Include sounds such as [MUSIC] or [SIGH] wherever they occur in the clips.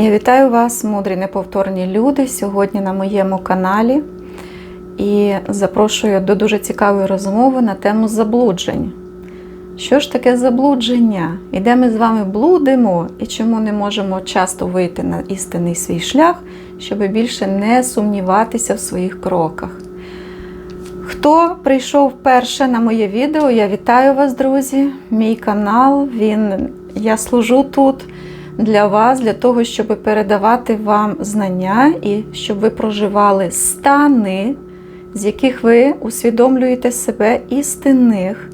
Я вітаю вас, мудрі неповторні люди, сьогодні на моєму каналі і запрошую до дуже цікавої розмови на тему заблуджень. Що ж таке заблудження? І де ми з вами блудимо, і чому не можемо часто вийти на істинний свій шлях, щоб більше не сумніватися в своїх кроках? Хто прийшов перше на моє відео, я вітаю вас, друзі. Мій канал, він, я служу тут для вас, для того, щоб передавати вам знання і щоб ви проживали стани, з яких ви усвідомлюєте себе істинних.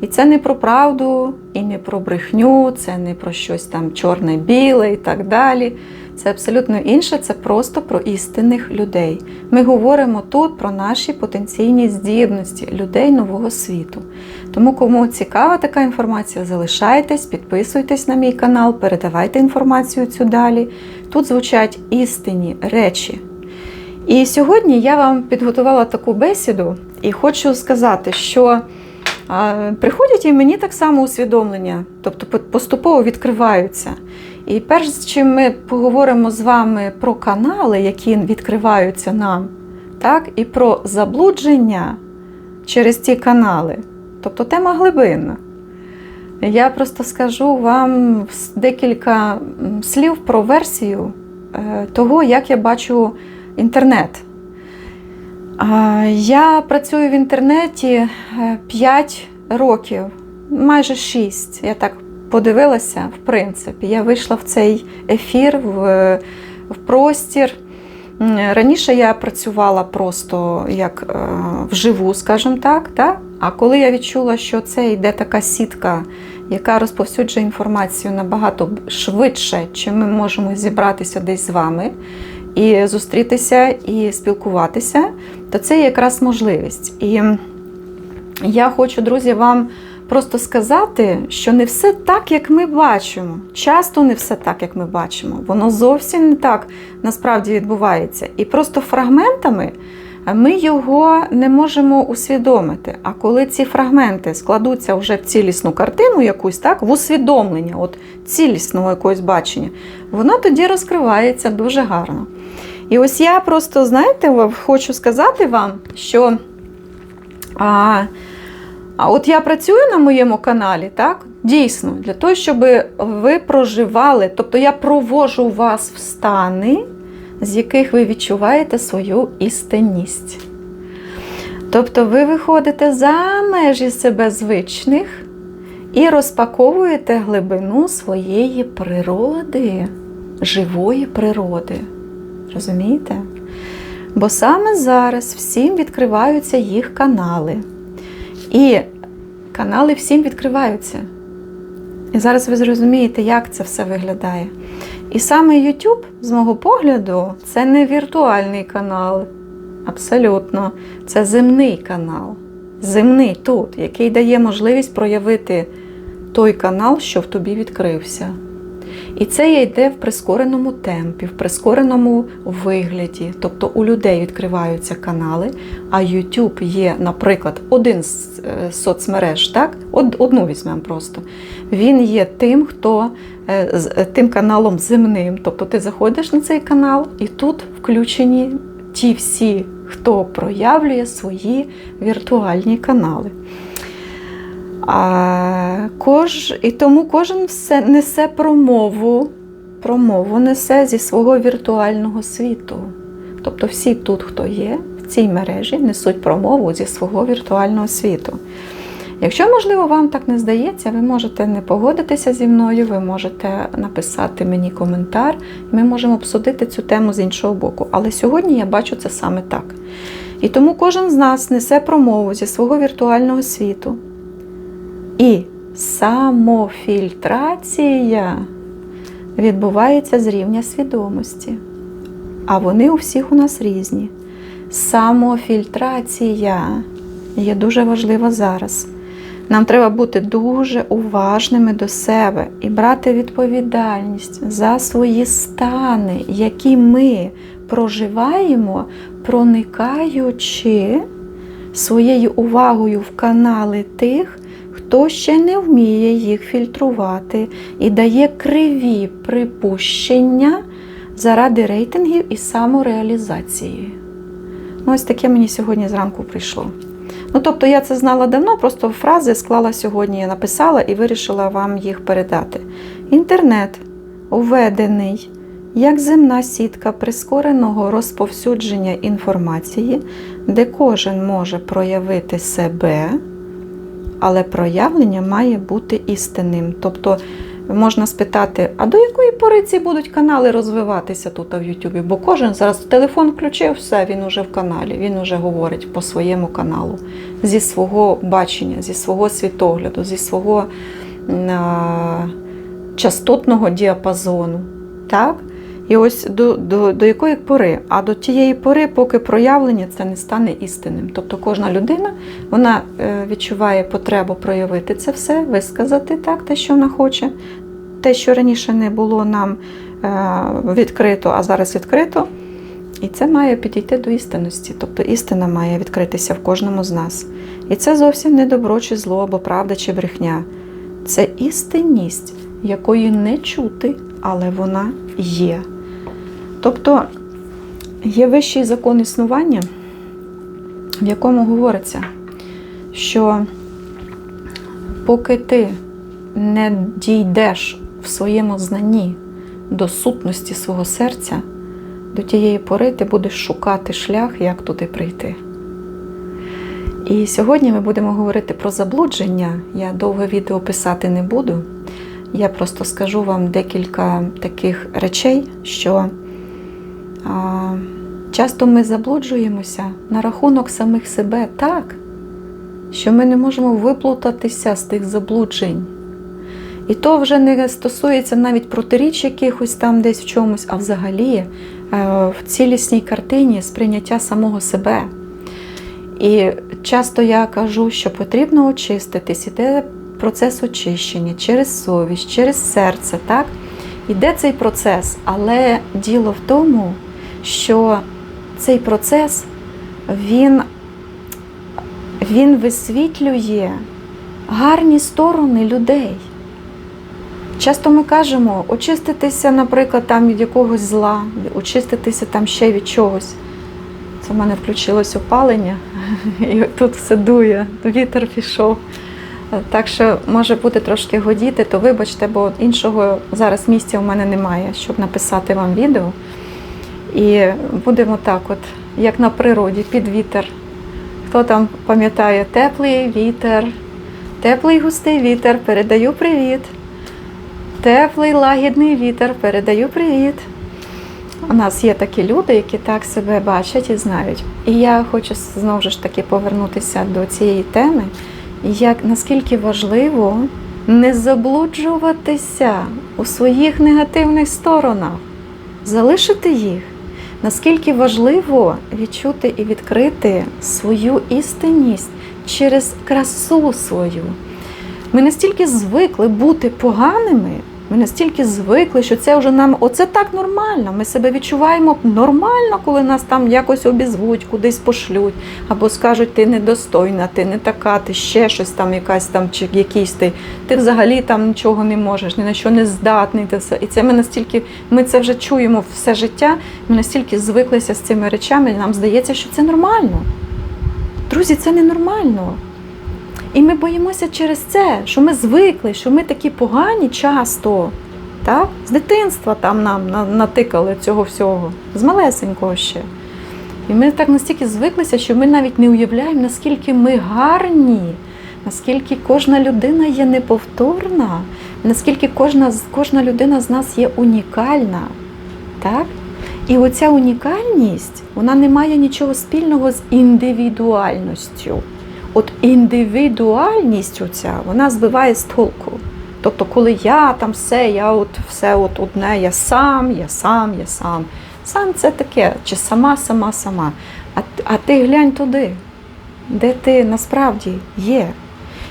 І це не про правду, і не про брехню, це не про щось там чорне-біле і так далі. Це абсолютно інше, це просто про істинних людей. Ми говоримо тут про наші потенційні здібності людей нового світу. Тому, кому цікава така інформація, залишайтесь, підписуйтесь на мій канал, передавайте інформацію цю далі. Тут звучать істинні речі. І сьогодні я вам підготувала таку бесіду і хочу сказати, що приходять і мені так само усвідомлення, тобто поступово відкриваються. І перш чим ми поговоримо з вами про канали, які відкриваються нам, так, і про заблудження через ті канали, тобто тема глибинна. Я просто скажу вам декілька слів про версію е, того, як я бачу інтернет. Я працюю в інтернеті 5 років, майже 6. Я так подивилася, в принципі. Я вийшла в цей ефір, в, в простір. Раніше я працювала просто як е, вживу, скажімо так. так. А коли я відчула, що це йде така сітка, яка розповсюджує інформацію набагато швидше, чим ми можемо зібратися десь з вами і зустрітися, і спілкуватися, то це якраз можливість. І я хочу, друзі, вам просто сказати, що не все так, як ми бачимо. Часто не все так, як ми бачимо. Воно зовсім не так насправді відбувається. І просто фрагментами ми його не можемо усвідомити. А коли ці фрагменти складуться вже в цілісну картину, якусь так, в усвідомлення, от цілісного якогось бачення, воно тоді розкривається дуже гарно. І ось я просто, знаєте, хочу сказати вам, що. А, а от я працюю на моєму каналі, так? Дійсно, для того, щоб ви проживали, тобто я провожу вас в стани, з яких ви відчуваєте свою істинність. Тобто ви виходите за межі себе звичних і розпаковуєте глибину своєї природи, живої природи. Розумієте? Бо саме зараз всім відкриваються їх канали. І канали всім відкриваються. І зараз ви зрозумієте, як це все виглядає. І саме YouTube, з мого погляду, це не віртуальний канал. Абсолютно, це земний канал. Земний тут, який дає можливість проявити той канал, що в тобі відкрився. І це йде в прискореному темпі, в прискореному вигляді. Тобто у людей відкриваються канали, а YouTube є, наприклад, один з е, соцмереж, так? одну візьмемо просто. Він є тим, хто е, е, тим каналом земним. Тобто ти заходиш на цей канал, і тут включені ті всі, хто проявлює свої віртуальні канали. А, кож, І тому кожен все несе промову, промову несе зі свого віртуального світу. Тобто всі тут, хто є, в цій мережі, несуть промову зі свого віртуального світу. Якщо, можливо, вам так не здається, ви можете не погодитися зі мною, ви можете написати мені коментар, ми можемо обсудити цю тему з іншого боку. Але сьогодні я бачу це саме так. І тому кожен з нас несе промову зі свого віртуального світу. І самофільтрація відбувається з рівня свідомості. А вони у всіх у нас різні. Самофільтрація є дуже важлива зараз. Нам треба бути дуже уважними до себе і брати відповідальність за свої стани, які ми проживаємо, проникаючи своєю увагою в канали тих, хто ще не вміє їх фільтрувати і дає криві припущення заради рейтингів і самореалізації. Ну, ось таке мені сьогодні зранку прийшло. Ну, тобто я це знала давно, просто фрази склала сьогодні, я написала і вирішила вам їх передати. Інтернет уведений як земна сітка прискореного розповсюдження інформації, де кожен може проявити себе, але проявлення має бути істинним. Тобто можна спитати, а до якої пори ці будуть канали розвиватися тут в Ютубі? Бо кожен зараз телефон включив, все, він уже в каналі, він уже говорить по своєму каналу, зі свого бачення, зі свого світогляду, зі свого а, частотного діапазону. Так? І ось до, до, до якої пори? А до тієї пори, поки проявлення це не стане істинним. Тобто кожна людина вона е, відчуває потребу проявити це все, висказати так, те, що вона хоче. Те, що раніше не було нам е, відкрито, а зараз відкрито. І це має підійти до істинності. Тобто істина має відкритися в кожному з нас. І це зовсім не добро чи зло, або правда чи брехня. Це істинність, якої не чути, але вона є. Тобто є вищий закон існування, в якому говориться, що поки ти не дійдеш в своєму знанні до сутності свого серця, до тієї пори ти будеш шукати шлях, як туди прийти. І сьогодні ми будемо говорити про заблудження. Я довго відео писати не буду. Я просто скажу вам декілька таких речей, що часто ми заблуджуємося на рахунок самих себе так, що ми не можемо виплутатися з тих заблуджень. І то вже не стосується навіть протиріч якихось там десь в чомусь, а взагалі е, в цілісній картині сприйняття самого себе. І часто я кажу, що потрібно очиститись, іде процес очищення через совість, через серце. так? Іде цей процес, але діло в тому, що цей процес він, він висвітлює гарні сторони людей. Часто ми кажемо очиститися, наприклад, там від якогось зла, очиститися там ще від чогось. Це в мене включилось опалення, [LAUGHS] і тут все дує, вітер пішов. Так що може бути трошки годіти, то вибачте, бо іншого зараз місця у мене немає, щоб написати вам відео. І будемо так, от, як на природі, під вітер. Хто там пам'ятає теплий вітер, теплий густий вітер, передаю привіт. Теплий лагідний вітер, передаю привіт. У нас є такі люди, які так себе бачать і знають. І я хочу знову ж таки повернутися до цієї теми, як наскільки важливо не заблуджуватися у своїх негативних сторонах, залишити їх. Наскільки важливо відчути і відкрити свою істинність через красу свою. Ми настільки звикли бути поганими, ми настільки звикли, що це вже нам оце так нормально. Ми себе відчуваємо нормально, коли нас там якось обізвуть, кудись пошлють, або скажуть, ти недостойна, ти не така, ти ще щось там, якась там, чи якийсь ти, ти взагалі там нічого не можеш, ні на що не здатний. Ти все. І це ми настільки, ми це вже чуємо все життя, ми настільки звиклися з цими речами, і нам здається, що це нормально. Друзі, це ненормально. І ми боїмося через це, що ми звикли, що ми такі погані часто. Так? З дитинства там нам натикали цього всього, з малесенького ще. І ми так настільки звиклися, що ми навіть не уявляємо, наскільки ми гарні, наскільки кожна людина є неповторна, наскільки кожна, кожна людина з нас є унікальна. Так? І оця унікальність, вона не має нічого спільного з індивідуальністю. От індивідуальність оця, вона збиває з толку. Тобто, коли я там все, я от все от одне, я сам, я сам, я сам. Сам це таке, чи сама, сама, сама. А, а ти глянь туди, де ти насправді є.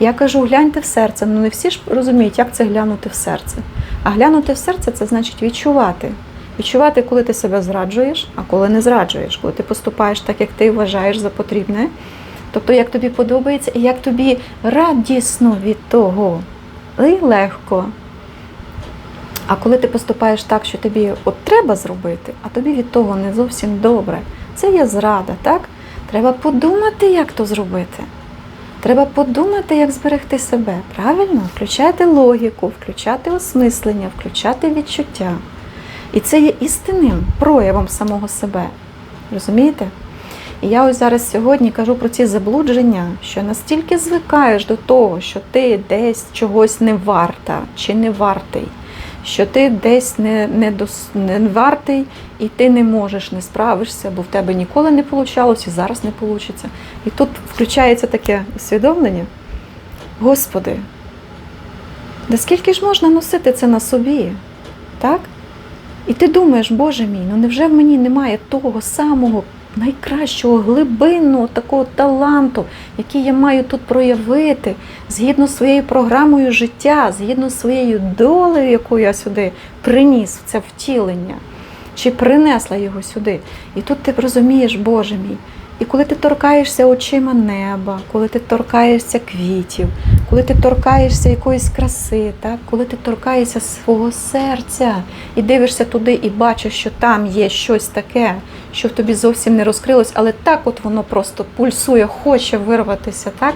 Я кажу, гляньте в серце. Ну не всі ж розуміють, як це глянути в серце. А глянути в серце це значить відчувати. Відчувати, коли ти себе зраджуєш, а коли не зраджуєш, коли ти поступаєш так, як ти вважаєш за потрібне. Тобто, як тобі подобається, і як тобі радісно від того, і легко. А коли ти поступаєш так, що тобі от треба зробити, а тобі від того не зовсім добре, це є зрада, так? Треба подумати, як то зробити. Треба подумати, як зберегти себе. Правильно? Включати логіку, включати осмислення, включати відчуття. І це є істинним проявом самого себе. Розумієте? І я ось зараз сьогодні кажу про ці заблудження, що настільки звикаєш до того, що ти десь чогось не варта чи не вартий, що ти десь не, не, дос, не вартий і ти не можеш, не справишся, бо в тебе ніколи не вийшло і зараз не вийде. І тут включається таке усвідомлення. Господи, да скільки ж можна носити це на собі? Так? І ти думаєш, Боже мій, ну невже в мені немає того самого найкращого глибинного такого таланту, який я маю тут проявити згідно своєю програмою життя, згідно з своєю долею, яку я сюди приніс в це втілення, чи принесла його сюди. І тут ти розумієш, Боже мій. І коли ти торкаєшся очима неба, коли ти торкаєшся квітів, коли ти торкаєшся якоїсь краси, так? коли ти торкаєшся свого серця і дивишся туди і бачиш, що там є щось таке, що в тобі зовсім не розкрилось, але так от воно просто пульсує, хоче вирватися, так?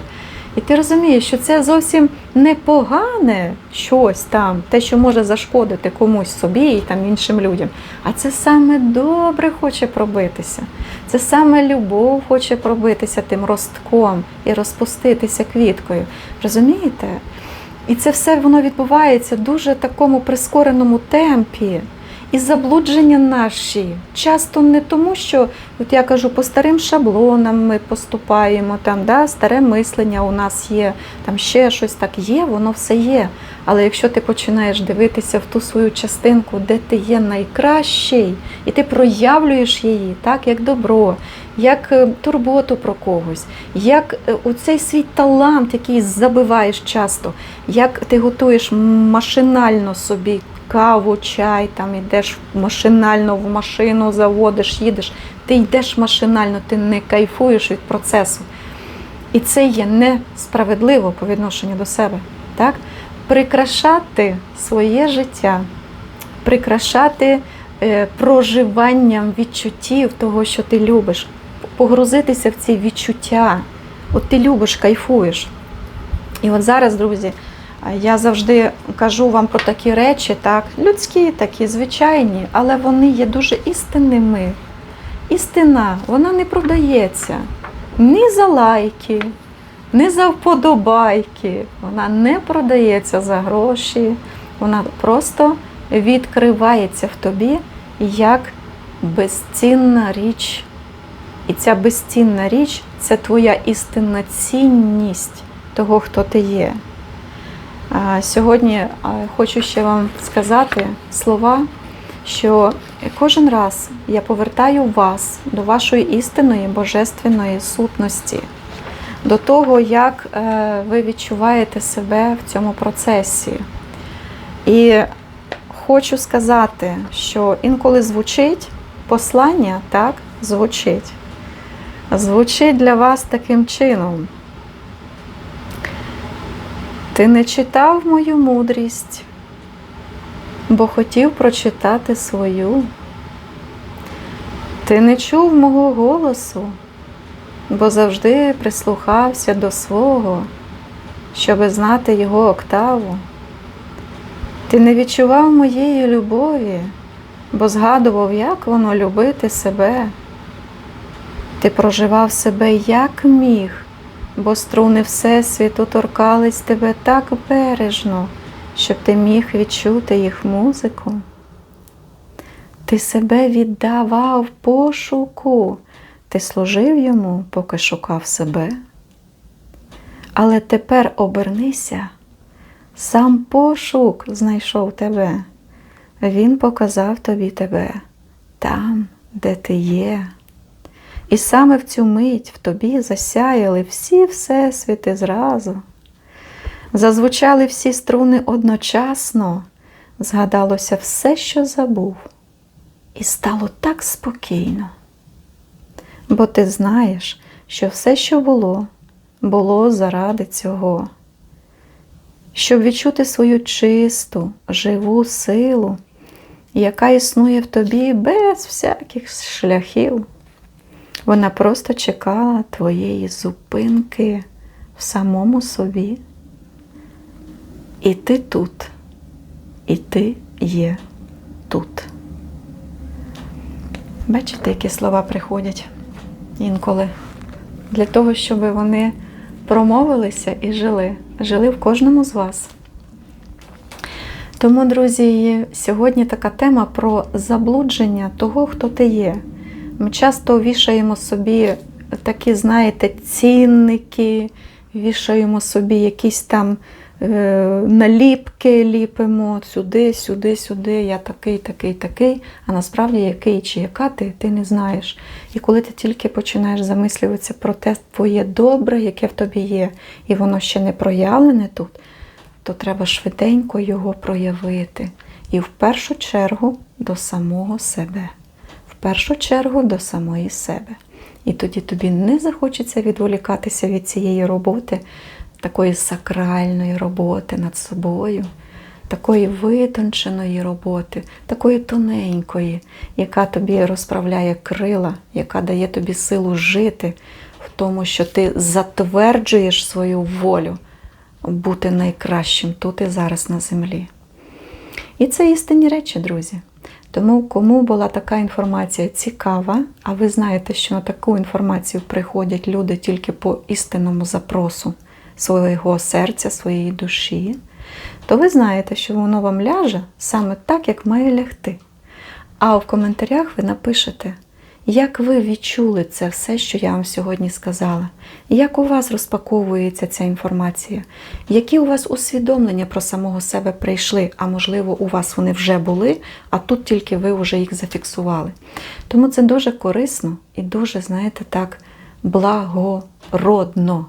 І ти розумієш, що це зовсім не погане щось там, те, що може зашкодити комусь собі і там іншим людям. А це саме добре хоче пробитися. Це саме любов хоче пробитися тим ростком і розпуститися квіткою. Розумієте? І це все воно відбувається дуже такому прискореному темпі. І заблудження наші часто не тому, що от я кажу, по старим шаблонам ми поступаємо, там да, старе мислення у нас є, там ще щось так є, воно все є. Але якщо ти починаєш дивитися в ту свою частинку, де ти є найкращий, і ти проявлюєш її, так, як добро, як е, турботу про когось, як е, оцей свій талант, який забиваєш часто, як ти готуєш машинально собі каву, чай, там йдеш машинально в машину, заводиш, їдеш. Ти йдеш машинально, ти не кайфуєш від процесу. І це є несправедливо по відношенню до себе. Так? Прикрашати своє життя, прикрашати е, проживанням відчуттів того, що ти любиш, погрузитися в ці відчуття. От ти любиш, кайфуєш. І от зараз, друзі. Я завжди кажу вам про такі речі, так, людські, такі звичайні, але вони є дуже істинними. Істина, вона не продається ні за лайки, ні за вподобайки. Вона не продається за гроші, вона просто відкривається в тобі як безцінна річ. І ця безцінна річ це твоя істинна цінність того, хто ти є. Сьогодні хочу ще вам сказати слова, що кожен раз я повертаю вас до вашої істинної божественної сутності, до того, як е, ви відчуваєте себе в цьому процесі. І хочу сказати, що інколи звучить послання, так, звучить, звучить для вас таким чином. Ти не читав мою мудрість, бо хотів прочитати свою. Ти не чув мого голосу, бо завжди прислухався до свого, щоби знати його октаву. Ти не відчував моєї любові, бо згадував, як воно любити себе. Ти проживав себе як міг бо струни Всесвіту торкались тебе так бережно, щоб ти міг відчути їх музику. Ти себе віддавав пошуку, ти служив йому, поки шукав себе. Але тепер обернися, сам пошук знайшов тебе, Він показав тобі тебе там, де ти є. І саме в цю мить в тобі засяяли всі всесвіти зразу. Зазвучали всі струни одночасно, згадалося все, що забув, і стало так спокійно. Бо ти знаєш, що все, що було, було заради цього. щоб відчути свою чисту, живу силу, яка існує в тобі без всяких шляхів. Вона просто чекала твоєї зупинки в самому собі. І ти тут, і ти є тут. Бачите, які слова приходять інколи для того, щоб вони промовилися і жили, жили в кожному з вас. Тому, друзі, сьогодні така тема про заблудження того, хто ти є. Ми часто вішаємо собі такі, знаєте, цінники, вішаємо собі якісь там е, наліпки, ліпимо сюди, сюди, сюди. Я такий, такий, такий. А насправді який чи яка ти, ти не знаєш. І коли ти тільки починаєш замислюватися про те твоє добре, яке в тобі є, і воно ще не проявлене тут, то треба швиденько його проявити. І в першу чергу до самого себе. Першу чергу до самої себе. І тоді тобі не захочеться відволікатися від цієї роботи, такої сакральної роботи над собою, такої витонченої роботи, такої тоненької, яка тобі розправляє крила, яка дає тобі силу жити в тому, що ти затверджуєш свою волю бути найкращим тут і зараз на землі. І це істинні речі, друзі. Тому, кому була така інформація цікава, а ви знаєте, що на таку інформацію приходять люди тільки по істинному запросу свого серця, своєї душі, то ви знаєте, що воно вам ляже саме так, як має лягти. А в коментарях ви напишете, як ви відчули це все, що я вам сьогодні сказала? Як у вас розпаковується ця інформація? Які у вас усвідомлення про самого себе прийшли? А можливо, у вас вони вже були, а тут тільки ви вже їх зафіксували. Тому це дуже корисно і дуже, знаєте, так, благородно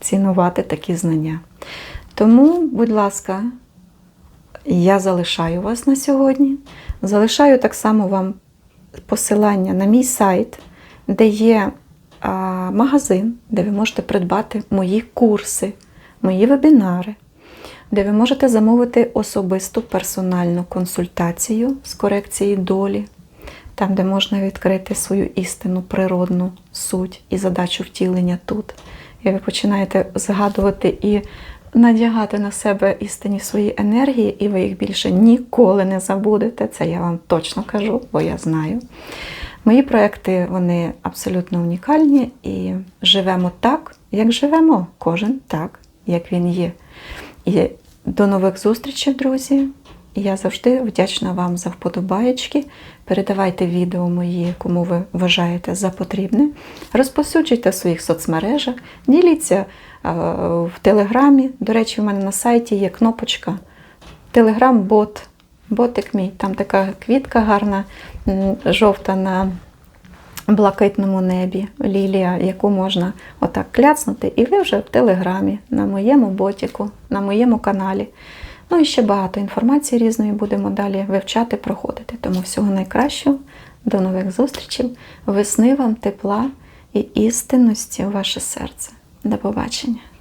цінувати такі знання. Тому, будь ласка, я залишаю вас на сьогодні. Залишаю так само вам посилання на мій сайт, де є магазин, де ви можете придбати мої курси, мої вебінари, де ви можете замовити особисту персональну консультацію з корекції долі, там, де можна відкрити свою істинну природну суть і задачу втілення тут. І ви починаєте згадувати і надягати на себе істинні свої енергії, і ви їх більше ніколи не забудете. Це я вам точно кажу, бо я знаю. Мої проекти вони абсолютно унікальні і живемо так, як живемо, кожен так, як він є. І до нових зустрічей, друзі. Я завжди вдячна вам за вподобаєчки. Передавайте відео мої, кому ви вважаєте за потрібне. Розповсюджуйте в своїх соцмережах, діліться е, в Телеграмі. До речі, в мене на сайті є кнопочка Телеграм-бот. Ботик мій. Там така квітка гарна, жовта на блакитному небі, лілія, яку можна отак кляцнути, і ви вже в Телеграмі, на моєму ботіку, на моєму каналі. Ну і ще багато інформації різної будемо далі вивчати, проходити. Тому всього найкращого, до нових зустрічей, весни вам тепла і істинності у ваше серце. До побачення!